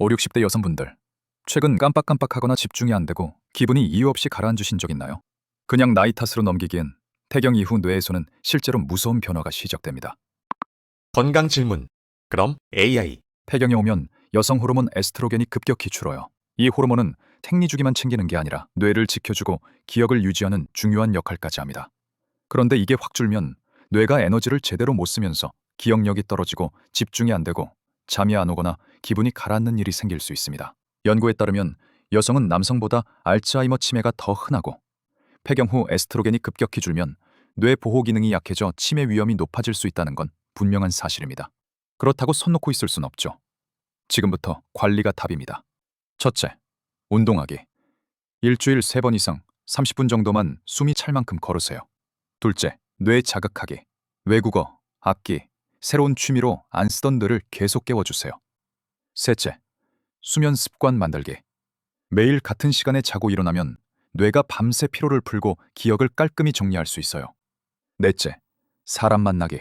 5, 60대 여성분들. 최근 깜빡깜빡하거나 집중이 안 되고 기분이 이유 없이 가라앉으신 적 있나요? 그냥 나이 탓으로 넘기기엔 태경 이후 뇌에서는 실제로 무서운 변화가 시작됩니다. 건강 질문. 그럼 AI. 폐경이 오면 여성 호르몬 에스트로겐이 급격히 줄어요. 이 호르몬은 생리주기만 챙기는 게 아니라 뇌를 지켜주고 기억을 유지하는 중요한 역할까지 합니다. 그런데 이게 확 줄면 뇌가 에너지를 제대로 못 쓰면서 기억력이 떨어지고 집중이 안 되고 잠이 안 오거나 기분이 가라앉는 일이 생길 수 있습니다. 연구에 따르면 여성은 남성보다 알츠하이머 치매가 더 흔하고 폐경 후 에스트로겐이 급격히 줄면 뇌 보호 기능이 약해져 치매 위험이 높아질 수 있다는 건 분명한 사실입니다. 그렇다고 손 놓고 있을 순 없죠. 지금부터 관리가 답입니다. 첫째, 운동하기. 일주일 세 번 이상 30분 정도만 숨이 찰 만큼 걸으세요. 둘째, 뇌 자극하기. 외국어, 악기, 새로운 취미로 안 쓰던 뇌를 계속 깨워주세요. 셋째, 수면 습관 만들기. 매일 같은 시간에 자고 일어나면 뇌가 밤새 피로를 풀고 기억을 깔끔히 정리할 수 있어요. 넷째, 사람 만나기.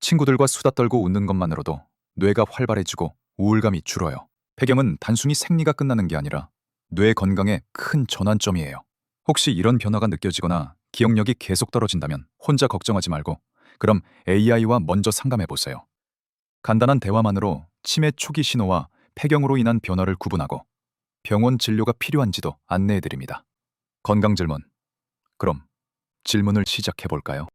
친구들과 수다 떨고 웃는 것만으로도 뇌가 활발해지고 우울감이 줄어요. 폐경은 단순히 생리가 끝나는 게 아니라 뇌 건강의 큰 전환점이에요. 혹시 이런 변화가 느껴지거나 기억력이 계속 떨어진다면 혼자 걱정하지 말고 그럼 AI와 먼저 상담해 보세요. 간단한 대화만으로 치매 초기 신호와 폐경으로 인한 변화를 구분하고 병원 진료가 필요한지도 안내해 드립니다. 건강 질문. 그럼 질문을 시작해 볼까요?